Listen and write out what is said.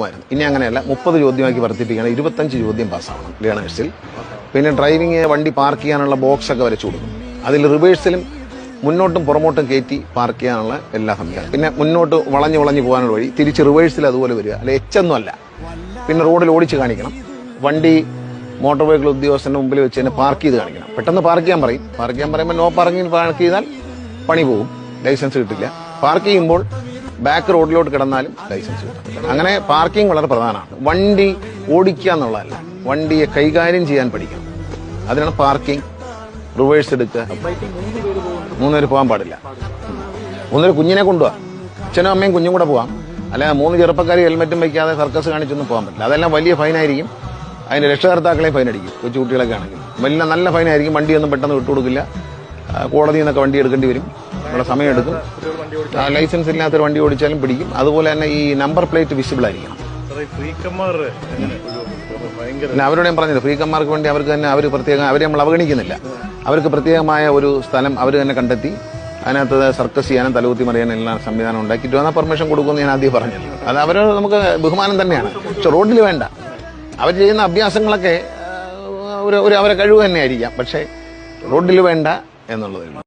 പോകുമായിരുന്നു ഇനി അങ്ങനെയല്ല മുപ്പത് ചോദ്യമാക്കി വർദ്ധിപ്പിക്കുകയാണ് ഇരുപത്തഞ്ച് ചോദ്യം പാസ്സാവണം ലേണേഴ്സിൽ പിന്നെ ഡ്രൈവിങ് വണ്ടി പാർക്ക് ചെയ്യാനുള്ള ബോക്സ് ഒക്കെ വരച്ചു കൊടുക്കും. അതിൽ റിവേഴ്സിലും മുന്നോട്ടും പുറമോട്ടും കയറ്റി പാർക്ക് ചെയ്യാനുള്ള എല്ലാ സംവിധാനം പിന്നെ മുന്നോട്ട് വളഞ്ഞു വളഞ്ഞു പോകാനുള്ള വഴി തിരിച്ച് റിവേഴ്സിൽ അതുപോലെ വരിക. അല്ലെ എച്ചൊന്നും അല്ല. പിന്നെ റോഡിൽ ഓടിച്ച് കാണിക്കണം. വണ്ടി മോട്ടോർ വെഹിക്കിൾ ഉദ്യോഗസ്ഥന്റെ മുമ്പിൽ വെച്ച് തന്നെ പാർക്ക് ചെയ്ത് കാണിക്കണം. പെട്ടെന്ന് പാർക്ക് ചെയ്യാൻ പറയും. പാർക്ക് ചെയ്യാൻ പറയുമ്പോൾ നോ പാർക്കിംഗ് പാർക്ക് ചെയ്താൽ പണി പോകും. ലൈസൻസ് കിട്ടില്ല. പാർക്ക് ചെയ്യുമ്പോൾ ബാക്ക് റോഡിലോട്ട് കിടന്നാലും ലൈസൻസ് കിട്ടും അങ്ങനെ പാർക്കിംഗ് വളരെ പ്രധാനമാണ്. വണ്ടി ഓടിക്കുക എന്നുള്ളതല്ല. വണ്ടിയെ കൈകാര്യം ചെയ്യാൻ പഠിക്കണം. അതിനാണ് പാർക്കിംഗ് റിവേഴ്സ് എടുക്കുക. മൂന്നുപേര് പോകാൻ പാടില്ല. മൂന്നുപേര് കുഞ്ഞിനെ കൊണ്ടുപോകാം അച്ഛനും അമ്മയും കുഞ്ഞും കൂടെ പോകാം അല്ല മൂന്ന് ചെറുപ്പക്കാർ ഹെൽമെറ്റും വയ്ക്കാതെ സർക്കസ് കാണിച്ചൊന്നും പോകാൻ പറ്റില്ല. അതെല്ലാം വലിയ ഫൈനായിരിക്കും. അതിന്റെ രക്ഷകർത്താക്കളെ ഫൈൻ അടിക്കും കൊച്ചു കുട്ടികളൊക്കെ ആണെങ്കിൽ. വലിയ നല്ല ഫൈനായിരിക്കും. വണ്ടിയൊന്നും പെട്ടെന്ന് വിട്ടുകൊടുക്കില്ല. കോടതിയിൽ നിന്നൊക്കെ വണ്ടി എടുക്കേണ്ടി വരും. നമ്മുടെ സമയമെടുക്കും ആ, ലൈസൻസ് ഇല്ലാത്തൊരു വണ്ടി ഓടിച്ചാലും പിടിക്കും. അതുപോലെ തന്നെ ഈ നമ്പർ പ്ലേറ്റ് വിസിബിൾ ആയിരിക്കണം. അവരോട് ഞാൻ പറഞ്ഞില്ല ഫ്രീക്കന്മാർക്ക് വേണ്ടി അവർക്ക് തന്നെ അവർ പ്രത്യേകം അവരെ നമ്മൾ അവഗണിക്കുന്നില്ല. അവർക്ക് പ്രത്യേകമായ ഒരു സ്ഥലം അവർ തന്നെ കണ്ടെത്തി അതിനകത്ത് സർക്കസ് ചെയ്യാനും തലകുത്തി മറിയാനും എല്ലാം സംവിധാനം ഉണ്ടാക്കിയിട്ട് വന്നാൽ പെർമിഷൻ കൊടുക്കുമെന്ന് ഞാൻ ആദ്യം പറഞ്ഞു അത് അവർ നമുക്ക് ബഹുമാനം തന്നെയാണ്. പക്ഷെ റോഡിൽ വേണ്ട. അവർ ചെയ്യുന്ന അഭ്യാസങ്ങളൊക്കെ ഒരു ഒരു അവരെ കഴിവ് തന്നെയായിരിക്കാം. പക്ഷേ റോഡിൽ വേണ്ട എന്നുള്ളതേ ഉള്ളൂ.